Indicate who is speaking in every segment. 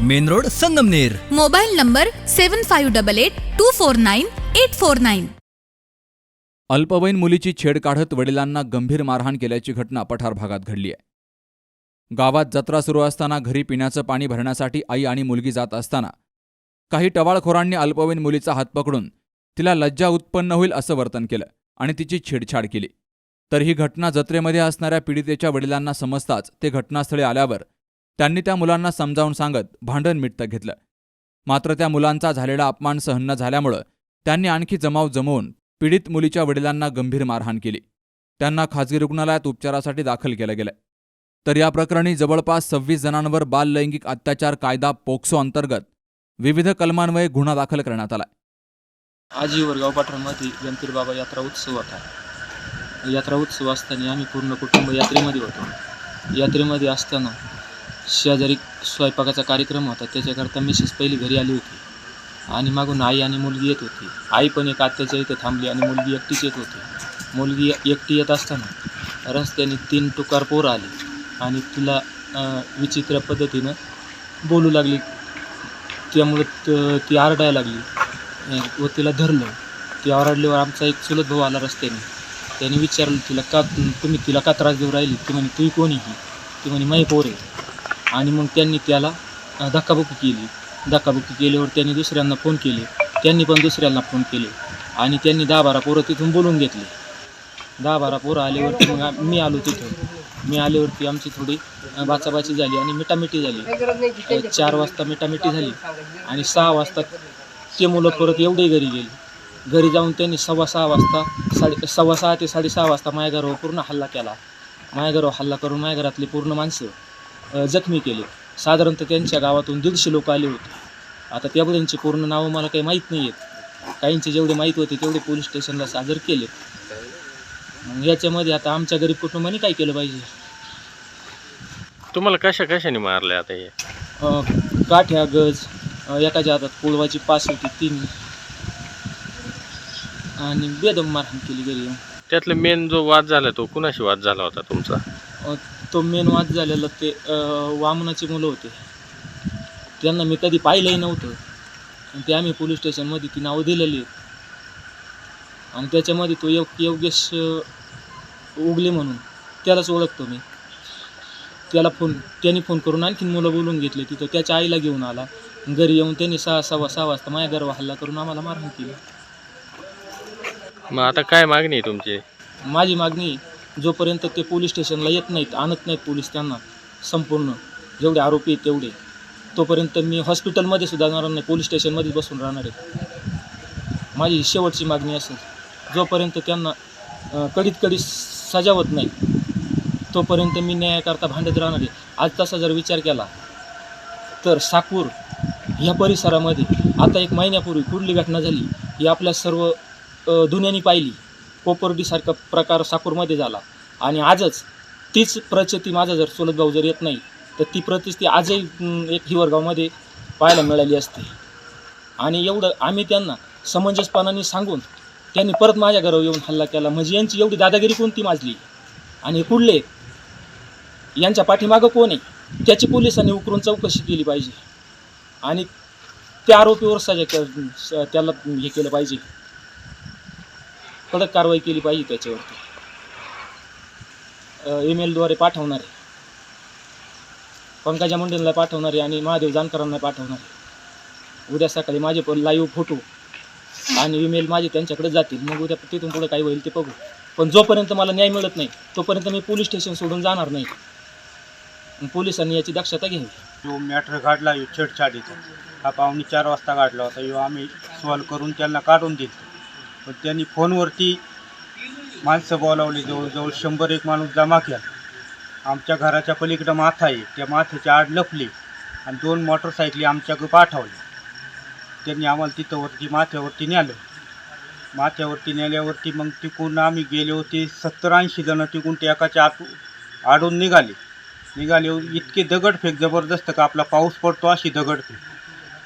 Speaker 1: Main road Sangamner.
Speaker 2: Mobile number seven five double eight two four nine eight four nine
Speaker 3: अल्पवयीन मुलीची छेड काढत वडिलांना गंभीर मारहाण केल्याची घटना पठार भागात घडली आहे. गावात जत्रा सुरू असताना घरी पिण्याचं पाणी भरण्यासाठी आई आणि मुलगी जात असताना काही टवाळखोरांनी अल्पवयीन मुलीचा हात पकडून तिला लज्जा उत्पन्न होईल असं वर्तन केलं आणि तिची छेडछाड केली. तर ही घटना जत्रेमध्ये असणाऱ्या पीडितेच्या वडिलांना समजताच ते घटनास्थळी आल्यावर त्यांनी त्या मुलांना समजावून सांगत भांडण मिटतं घेतलं. मात्र त्या मुलांचा झालेला अपमान सहन न झाल्यामुळं त्यांनी आणखी जमाव जमवून पीडित मुलीच्या वडिलांना गंभीर मारहाण केली. त्यांना खाजगी रुग्णालयात उपचारासाठी दाखल केलं गेलं. तर या प्रकरणी जवळपास सव्वीस जणांवर बाल लैंगिक अत्याचार कायदा पोक्सो अंतर्गत विविध कलमान्वये गुन्हा दाखल करण्यात आला.
Speaker 4: आज वरगाव पाठणमध्ये गणपती बाबा यात्रा उत्सव होता यात्रा उत्सव असताना आम्ही पूर्ण कुटुंब यात्रेमध्ये होतो. यात्रेमध्ये असताना शेजारी स्वयंपाकाचा कार्यक्रम होता. त्याच्याकरता मिसेस पहिली घरी आली होती. आणि मागून आई आणि मुलगी येत होती. आई पण एक आत्याच्या इथं थांबली आणि मुलगी एकटीच येत होती. मुलगी एकटी येत असताना रस्त्याने तीन टुकार पोरं आली. आणि तिला विचित्र पद्धतीनं बोलू लागली. त्यामुळं त- ती आरडायला लागली. व तिला धरलं. ती ओरडल्यावर आमचा एक चुलत भाऊ आला रस्त्याने. त्याने विचारलं तिला का तुम्ही तिला का त्रास देऊ राहिली? ती म्हणे तुम्ही कोणी ही? ती म्हणे माई पोर आहे आणि मग त्यांनी त्याला धक्काबुक्की केली. धक्काबुक्की केल्यावर त्यांनी दुसऱ्यांना फोन केले. त्यांनी पण दुसऱ्यांना फोन केले. आणि त्यांनी दहा बारा पोरं तिथून बोलून घेतले. दहा बारा पोरं आल्यावरती मग मी आलो तिथं. मी आल्यावरती आमची थोडी बाचाबाची झाली आणि मिटामिटी झाली. चार वाजता मिटामिटी झाली. आणि सहा वाजता ते मुलं परत एवढे घरी गेले. घरी जाऊन त्यांनी सव्वा सहा वाजता साडे सव्वा सहा ते साडेसहा वाजता माझ्या घरावर पूर्ण हल्ला केला. माझ्या घरावर हल्ला करून माझ्या घरातली पूर्ण माणसं जखमी केले. साधारणतः त्यांच्या गावातून दीडशे लोक आले होते. आता त्याबद्दलची पूर्ण नावं मला काही माहीत नाही आहेत. काहींचे जेवढे माहीत होते तेवढे पोलीस स्टेशनला सादर केले. याच्यामध्ये आता आमच्या गरीब कुटुंबाने काय केलं पाहिजे?
Speaker 5: तुम्हाला कशा कशाने मारले आता हे?
Speaker 4: काठ्या गज एकाच्या हातात कुळवाची पास होती तीन. आणि बेदम मारहाण केली येऊन.
Speaker 5: त्यातला मेन जो वाद झाला तो कुणाशी वाद झाला होता तुमचा?
Speaker 4: तो मेन वाद झालेला ते वामनाची मुलं होते. त्यांना मी कधी पाहिलंही नव्हतं. आणि ते आम्ही पोलीस स्टेशनमध्ये ती नावं दिलेली आहेत. आणि त्याच्यामध्ये तो योग योगेश उगले म्हणून त्यालाच ओळखतो मी. त्याला फोन त्यांनी फोन करून आणखीन मुलं बोलून घेतले. तिथं त्याच्या आईला घेऊन आला. घरी येऊन त्यांनी सहा सव्वा सहा वाजता माझ्या घरावर हल्ला करून आम्हाला मारहाण केली.
Speaker 5: मग आता काय मागणी आहे तुमची?
Speaker 4: माझी मागणी जोपर्यंत ते पोलीस स्टेशनला येत नाहीत आणत नाहीत पोलीस त्यांना संपूर्ण जेवढे आरोपी आहेत तेवढे तोपर्यंत मी हॉस्पिटलमध्ये सुद्धा जाणार नाही पोलीस स्टेशनमध्येच बसून राहणार आहे. माझी शेवटची मागणी असेल जोपर्यंत त्यांना कडीत कडीत सजावत नाही तोपर्यंत मी न्यायाकरता भांडत राहणार आहे. आज तसा जर विचार केला तर साकूर ह्या परिसरामध्ये आता एक महिन्यापूर्वी कुठली घटना झाली ही आपल्या सर्व अ, दुनियानी पाहिली. कोपर्डीसारखा प्रकार साकूरमध्ये झाला. आणि आजच तीच प्रचिती माझा जर चुलत भाऊ जर येत नाही तर ती प्रतिस्ती आजही एक हिवरगावमध्ये पाहायला मिळाली असते. आणि एवढं आम्ही त्यांना समंजसपणाने सांगून त्यांनी परत माझ्या घरावर येऊन हल्ला केला. म्हणजे यांची एवढी दादागिरी कोणती माजली? आणि हे कुठले? यांच्या पाठीमागं कोण आहे? त्याची पोलिसांनी उकरून चौकशी केली पाहिजे. आणि त्या आरोपीवर सजा स- त्याला हे केलं पाहिजे. कडक कारवाई केली पाहिजे त्याच्यावरती. ईमेलद्वारे पाठवणारे. पंकजा मुंडेंना पाठवणारे आणि महादेव जानकरांना पाठवणार. आहे उद्या सकाळी माझे पण लाईव्ह फोटो आणि ईमेल माझे त्यांच्याकडे जातील. मग उद्या तिथून पुढे काय होईल ते बघू. पण जोपर्यंत मला न्याय मिळत नाही तोपर्यंत मी पोलीस स्टेशन सोडून जाणार नाही. मग पोलिसांनी याची दक्षता घ्यावी.
Speaker 6: जो मॅटर काढला छेडछाडीचा. हा पाहुणे चार वाजता काढला होता. यो आम्ही सॉल्व करून त्यांना काढून दिलं. त्यांनी फोनवरती माणसं बोलावली जवळजवळ शंभर एक माणूस जमा केला. आमच्या घराच्या पलीकडं माथा आहे. त्या माथ्याच्या आड लपली आणि दोन मोटरसायकली आमच्याकडे पाठवल्या. त्यांनी आम्हाला तिथं वरती माथ्यावरती नेलं. माथ्यावरती नेल्यावरती मग तिकून आम्ही गेले होते सत्तर ऐंशी जणं. तिकून ते एकाच्या आत आडून निघाले. निघाले इतके दगडफेक जबरदस्त का आपला पाऊस पडतो अशी दगडफेक.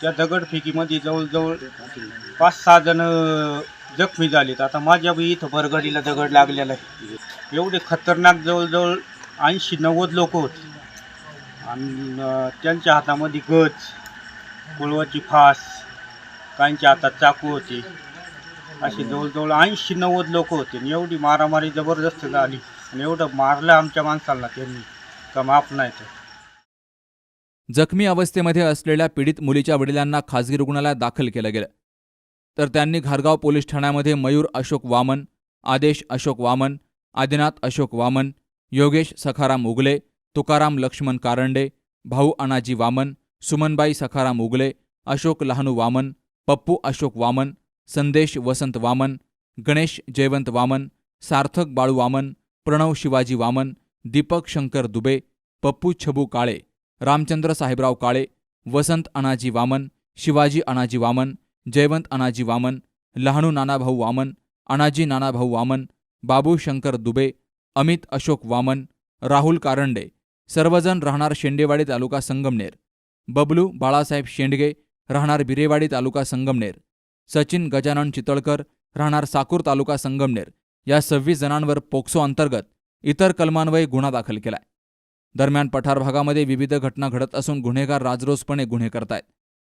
Speaker 6: त्या दगडफेकीमध्ये जवळजवळ पाच सहा जणं जखमी झालेत. आता माझ्या बी इथं बरगडीला दगड लागलेला आहे. एवढे खतरनाक जवळजवळ ऐंशी नव्वद लोक होते. आणि त्यांच्या हातामध्ये गज कुळवाची फास काहींच्या हातात चाकू होते. असे जवळजवळ ऐंशी नव्वद लोक होते. आणि एवढी मारामारी जबरदस्त झाली. आणि एवढं मारलं आमच्या माणसाला त्यांनी. का माफ नाही तर.
Speaker 3: जखमी अवस्थेमध्ये असलेल्या पीडित मुलीच्या वडिलांना खासगी रुग्णालयात दाखल केलं गेलं. तर त्यांनी घारगाव पोलीस ठाण्यामध्ये मयूर अशोक वामन आदेश अशोक वामन आदिनाथ अशोक वामन योगेश सखाराम उगले तुकाराम लक्ष्मण कारंडे भाऊ अनाजी वामन सुमनबाई सखाराम उगले अशोक लहानू वामन पप्पू अशोक वामन संदेश वसंत वामन गणेश जयवंत वामन सार्थक बाळू वामन प्रणव शिवाजी वामन दीपक शंकर दुबे पप्पू छबू काळे रामचंद्र साहेबराव काळे वसंत अनाजी वामन शिवाजी अनाजी वामन जयवंत अनाजी वामन लहानू नानाभाऊ वामन अनाजी नानाभाऊ वामन बाबू शंकर दुबे अमित अशोक वामन राहुल कारंडे सर्वजण राहणार शेंडेवाडी तालुका संगमनेर. बबलू बाळासाहेब शेंडगे राहणार बिरेवाडी तालुका संगमनेर. सचिन गजानन चितळकर राहणार साकूर तालुका संगमनेर. या सव्वीस जणांवर पोक्सो अंतर्गत इतर कलमान्वये गुन्हा दाखल केलाय. दरम्यान पठार भागामध्ये विविध घटना घडत असून गुन्हेगार राजरोसपणे गुन्हे करतायत.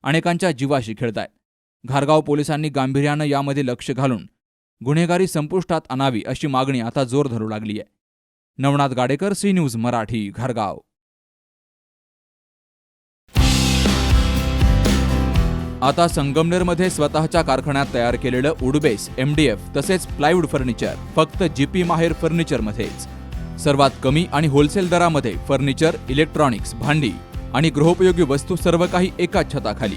Speaker 3: अनेकांच्या जीवाशी खेळतायत. घारगाव पोलिसांनी गांभीर्यानं यामध्ये लक्ष घालून गुन्हेगारी संपुष्टात आणावी अशी मागणी आता जोर धरू लागली आहे. नवनाथ गाडेकर सी न्यूज मराठी घारगाव. आता संगमनेरमध्ये स्वतःच्या कारखान्यात तयार केलेलं उडबेस एमडीएफ तसेच प्लायवूड फर्निचर फक्त जीपी माहेर फर्निचरमध्येच. सर्वात कमी आणि होलसेल दरामध्ये फर्निचर इलेक्ट्रॉनिक्स भांडी आणि गृहोपयोगी वस्तू सर्व काही एकाच छताखाली.